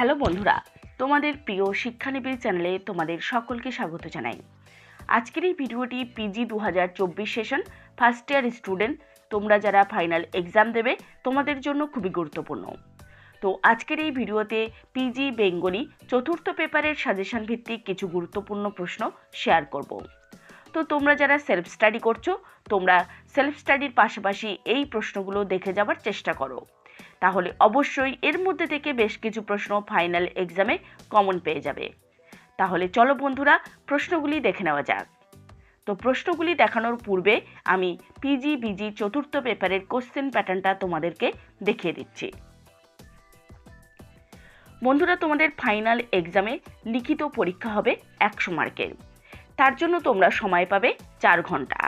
Hello বন্ধুরা, তোমাদের প্রিয় শিক্ষানিবিড় চ্যানেলে তোমাদের সকলকে স্বাগত জানাই। আজকের এই ভিডিওটি পিজি দু হাজার চব্বিশ সেশন ফার্স্ট ইয়ার স্টুডেন্ট তোমরা যারা ফাইনাল এক্সাম দেবে, তোমাদের জন্য খুবই গুরুত্বপূর্ণ। তো আজকের এই ভিডিওতে পিজি বেঙ্গলি চতুর্থ পেপারের সাজেশন ভিত্তিক কিছু গুরুত্বপূর্ণ প্রশ্ন শেয়ার করব। তো তোমরা যারা সেলফ স্টাডি করছ, তোমরা সেলফ স্টাডির পাশাপাশি এই প্রশ্নগুলো দেখে যাবার চেষ্টা করো। তাহলে অবশ্যই এর মধ্যে থেকে বেশ কিছু প্রশ্ন ফাইনাল এক্সামে কমন পেয়ে যাবে। তাহলে চলো বন্ধুরা, প্রশ্নগুলি দেখে নেওয়া যাক। তো প্রশ্নগুলি দেখানোর পূর্বে আমি পিজি বিজি চতুর্থ পেপারের কোশ্চেন প্যাটার্নটা তোমাদেরকে দেখিয়ে দিচ্ছি। বন্ধুরা, তোমাদের ফাইনাল এক্সামে লিখিত পরীক্ষা হবে একশো মার্কের তার জন্য তোমরা সময় পাবে চার ঘণ্টা।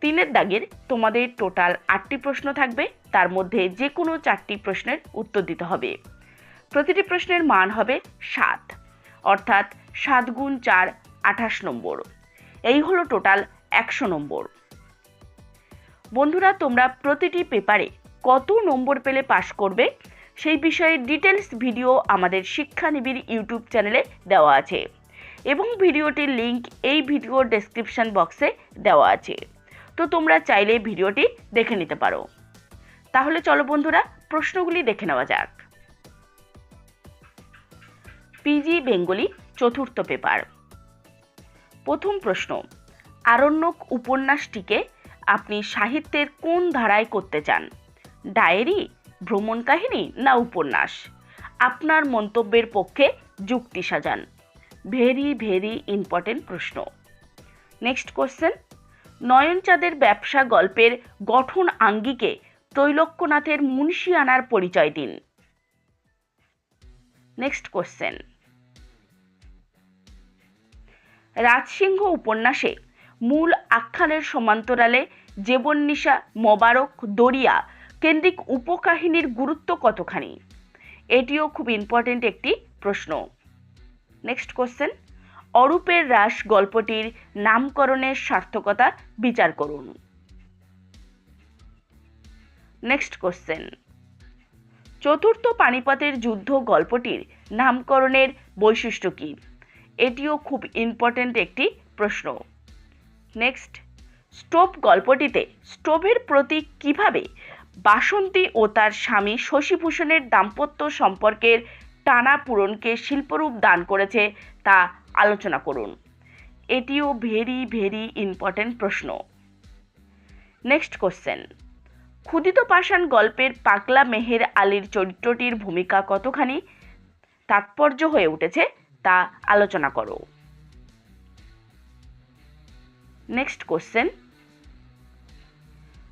তিনের দাগের তোমাদের টোটাল আটটি প্রশ্ন থাকবে। তার মধ্যে যে কোনো চারটি প্রশ্নের উত্তর দিতে হবে। প্রতিটি প্রশ্নের মান হবে সাত, অর্থাৎ সাত গুণ চার, আঠাশ নম্বর। এই হলো টোটাল একশো নম্বর। বন্ধুরা, তোমরা প্রতিটি পেপারে কত নম্বর পেলে পাশ করবে, সেই বিষয়ে ডিটেলস ভিডিও আমাদের শিক্ষানিবিড় ইউটিউব চ্যানেলে দেওয়া আছে। এবং ভিডিওটির লিংক এই ভিডিওর ডেসক্রিপশন বক্সে দেওয়া আছে। তো তোমরা চাইলে ভিডিওটি দেখে নিতে পারো। তাহলে চলো বন্ধুরা, প্রশ্নগুলি দেখে নেওয়া যাক। পিজি বেঙ্গলি চতুর্থ পেপার প্রথম প্রশ্ন, আরণ্যক উপন্যাসটিকে আপনি সাহিত্যের কোন ধারায় করতে চান? ডায়েরি, ভ্রমণ কাহিনী না উপন্যাস? আপনার মন্তব্যের পক্ষে যুক্তি সাজান। ভেরি ভেরি ইম্পর্টেন্ট প্রশ্ন। নেক্সট কোশ্চেন নয়নচাঁদের ব্যবসা গল্পের গঠন আঙ্গিকে ত্রৈলোক্যনাথের মুন্সিয়ানার পরিচয় দিন। নেক্সট কোশ্চেন রাজসিংহ উপন্যাসে মূল আখ্যানের সমান্তরালে জীবননিশা, মোবারক, দরিয়া কেন্দ্রিক উপকাহিনীর গুরুত্ব কতখানি? এটিও খুব ইম্পর্টেন্ট একটি প্রশ্ন। নেক্সট কোশ্চেন অরূপের রাস গল্পটির নামকরণের সার্থকতা বিচার করুন। নেক্সট কোশ্চেন চতুর্থ পানিপথের যুদ্ধ গল্পটির নামকরণের বৈশিষ্ট্য কী? এটিও খুব ইম্পর্ট্যান্ট একটি প্রশ্ন। নেক্সট স্টোভ গল্পটিতে স্টোভের প্রতি কীভাবে বাসন্তী ও তার স্বামী শশীভূষণের দাম্পত্য সম্পর্কের টানা পূরণকে শিল্পরূপ দান করেছে তা আলোচনা করুন। এটিও ভেরি ভেরি ইম্পর্ট্যান্ট প্রশ্ন। নেক্সট কোশ্চেন ক্ষুদিত পাষাণ গল্পের পাকলা মেহের আলীর চরিত্রটির ভূমিকা কতখানি? তাৎপর্য হয়ে উঠেছে, তা আলোচনা করো। নেক্সট কোশ্চেন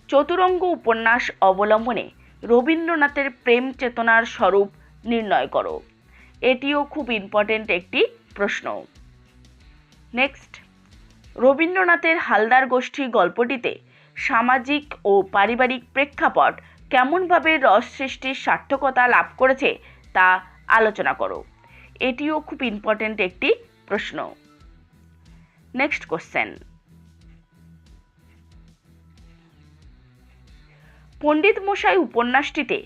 চতুরঙ্গ উপন্যাস অবলম্বনে রবীন্দ্রনাথের প্রেম চেতনার স্বরূপ নির্ণয় করো। এটিও খুব ইম্পর্টেন্ট একটি প্রশ্ন। নেক্সট রবীন্দ্রনাথের হালদার গোষ্ঠী গল্পটিতে সামাজিক ও পারিবারিক প্রেক্ষাপট কেমনভাবে রস সৃষ্টির সার্থকতা লাভ করেছে তা আলোচনা করো। এটিও খুব ইম্পর্টেন্ট একটি প্রশ্ন। নেক্সট কোশ্চেন পণ্ডিত মশাই উপন্যাসটিতে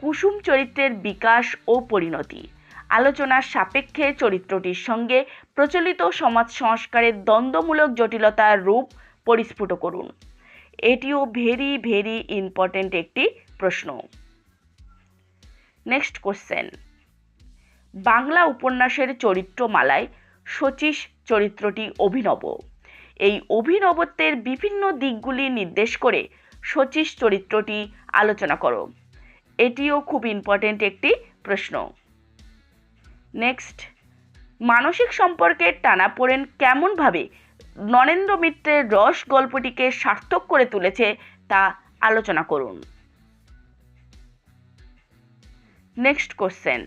কুসুম চরিত্রের বিকাশ ও পরিণতি। আলোচনার সাপেক্ষে চরিত্রটির সঙ্গে প্রচলিত সমাজ সংস্কারের দ্বন্দ্বমূলক জটিলতার রূপ পরিস্ফুট করুন। এটিও ভেরি ভেরি ইম্পর্টেন্ট একটি প্রশ্ন। নেক্সট কোশ্চেন বাংলা উপন্যাসের চরিত্রমালায় শচীশ চরিত্রটি অভিনব। এই অভিনবত্বের বিভিন্ন দিকগুলি নির্দেশ করে শচীশ চরিত্রটি আলোচনা করো। এটিও খুব ইম্পর্টেন্ট একটি প্রশ্ন। নেক্সট মানসিক সম্পর্কের টানাপোড়েন কেমনভাবে? নরেন্দ্র মিত্রের রস গল্পটিকে সার্থক করে তুলেছে তা আলোচনা করুন। নেক্সট কোশ্চেন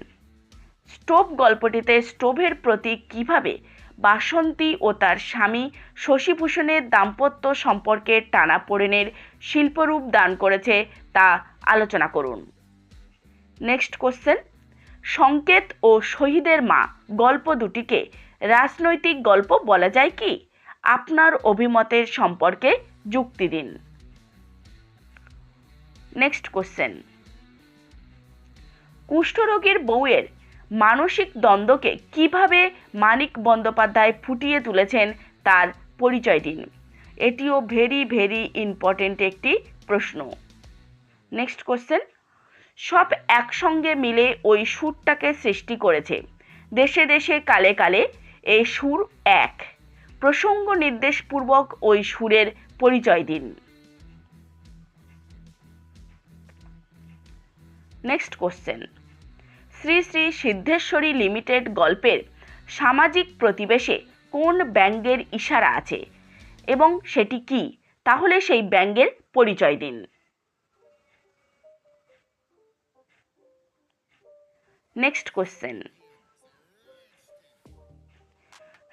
স্টোভ গল্পটিতে স্টোভের প্রতি কীভাবে বাসন্তী ও তার স্বামী শশীভূষণের দাম্পত্য সম্পর্কে টানাপোড়েনের শিল্পরূপ দান করেছে তা আলোচনা করুন। নেক্সট কোশ্চেন সংকেত ও শহীদের মা। গল্প দুটিকে রাজনৈতিক গল্প বলা যায় কি? আপনার অভিমতের সম্পর্কে যুক্তি দিন। নেক্সট কোশ্চেন কুষ্ঠরোগীর বউয়ের মানসিক দ্বন্দ্বকে কীভাবে মানিক বন্দ্যোপাধ্যায় ফুটিয়ে তুলেছেন তার পরিচয় দিন। এটিও ভেরি ভেরি ইম্পর্টেন্ট একটি প্রশ্ন। নেক্সট কোশ্চেন সব একসঙ্গে মিলে ওই সুরটাকে সৃষ্টি করেছে। দেশে দেশে, কালে কালে এই সুর এক। প্রসঙ্গ নির্দেশপূর্বক ওই সুরের পরিচয় দিন। Next question Shri Shri Siddheshwari limited গল্পের সামাজিক প্রতিবেশে কোন ব্যঙ্গের ইশারা আছে এবং সেটি কি? তাহলে সেই ব্যঙ্গের পরিচয় দিন। নেক্সট কোশ্চেন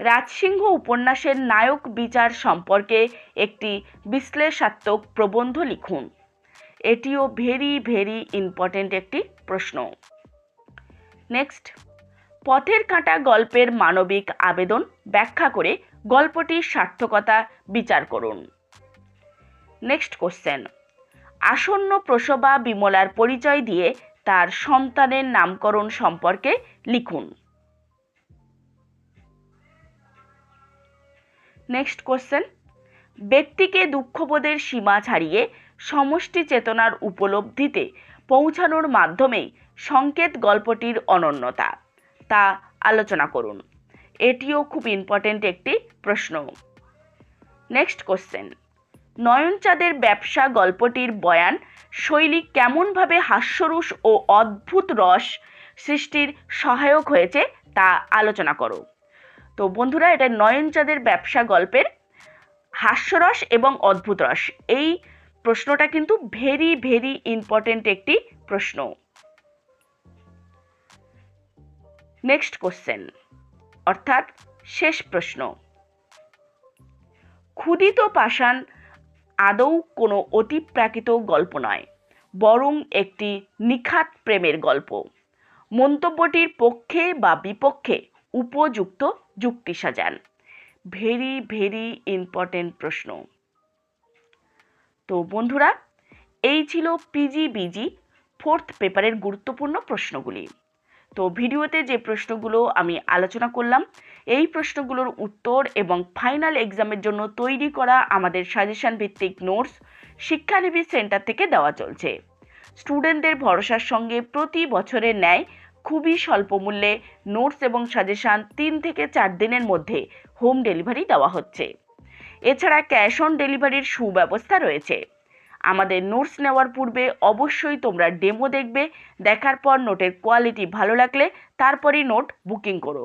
রাজসিংহ উপন্যাসের নায়ক বিচার সম্পর্কে একটি বিশ্লেষাত্মক প্রবন্ধ লিখুন। এটিও ভেরি ভেরি ইম্পর্টেন্ট একটি প্রশ্ন। নেক্সট পথের কাঁটা গল্পের মানবিক আবেদন ব্যাখ্যা করে গল্পটির সার্থকতা বিচার করুন। নেক্সট কোশ্চেন আসন্ন প্রসবা বিমলার পরিচয় দিয়ে তার সন্তানের নামকরণ সম্পর্কে লিখুন। নেক্সট কোশ্চেন ব্যক্তিকে দুঃখবোধের সীমা ছাড়িয়ে সমষ্টি চেতনার উপলব্ধিতে পৌঁছানোর মাধ্যমেই সংকেত গল্পটির অনন্যতা, তা আলোচনা করুন। এটিও খুব ইম্পর্টেন্ট একটি প্রশ্ন। নেক্সট কোশ্চেন নয়নচাঁদের ব্যবসা গল্পটির বয়ান শৈলী কেমনভাবে হাস্যরস ও অদ্ভুত রস সৃষ্টির সহায়ক হয়েছে তা আলোচনা করো। তো বন্ধুরা, এটা নয়নচাঁদের ব্যবসা গল্পের হাস্যরস এবং অদ্ভুত রস। এই প্রশ্নটা কিন্তু ভেরি ভেরি ইম্পর্টেন্ট একটি প্রশ্ন। নেক্সট কোশ্চেন অর্থাৎ শেষ প্রশ্ন। ক্ষুদিত পাষাণ আদৌ কোনো অতিপ্রাকৃত গল্প নয়, বরং একটি নিখাত প্রেমের গল্প। মন্তব্যটির পক্ষে বা বিপক্ষে উপযুক্ত যুক্তি সাজান। ভেরি ভেরি ইম্পর্টেন্ট প্রশ্ন। তো বন্ধুরা, এই ছিল পিজি বিজি ফোর্থ পেপারের গুরুত্বপূর্ণ প্রশ্নগুলি। তো ভিডিওতে যে প্রশ্নগুলো আমি আলোচনা করলাম এই প্রশ্নগুলোর উত্তর এবং ফাইনাল এক্সামের জন্য তৈরি করা আমাদের সাজেশন ভিত্তিক নোটস শিক্ষানিবিদ সেন্টার থেকে দেওয়া চলছে। স্টুডেন্টদের ভরসার সঙ্গে প্রতি বছরের ন্যায় খুবই স্বল্প মূল্যে নোটস এবং সাজেশান তিন থেকে চার দিনের মধ্যে হোম ডেলিভারি দেওয়া হচ্ছে। এছাড়া ক্যাশ অন ডেলিভারির সুব্যবস্থা রয়েছে। আমাদের নোটস নেওয়ার পূর্বে অবশ্যই তোমরা ডেমো দেখবে, দেখার পর নোটের কোয়ালিটি ভালো লাগলে তারপরই নোট বুকিং করো।